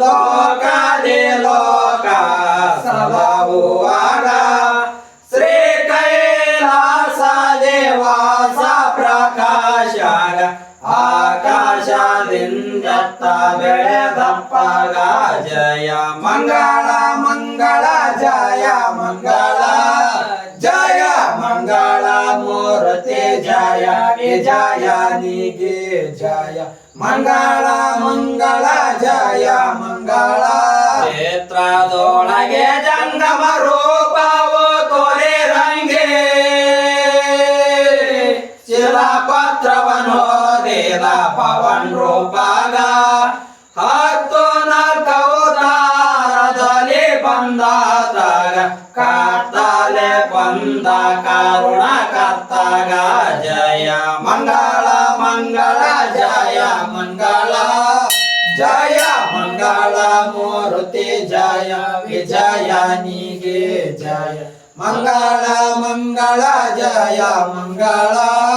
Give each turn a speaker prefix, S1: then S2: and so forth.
S1: लोकादेलोका लोका सभाभुवाडा श्री कैलासा देवाचा प्रकाशाग आकाशादिन्दत्त बेळदप्प जय मङ्गळ मङ्गळ जय मङ्गळ जय मङ्गळ मूर्ति जय विजयानि जय. मङ्गळ लागे जंगम रूपावो तोरे रंगे चिला पत्रवन हो देला पवन रूपागा हत्तो नल्कवो तारदले बंदाताग काताले बंदा करुणा करता गा जय मंगला मंगला जय मंगल जया मंगला मोरते जया विजयानी गे जया मंगला मंगला जया मंगला।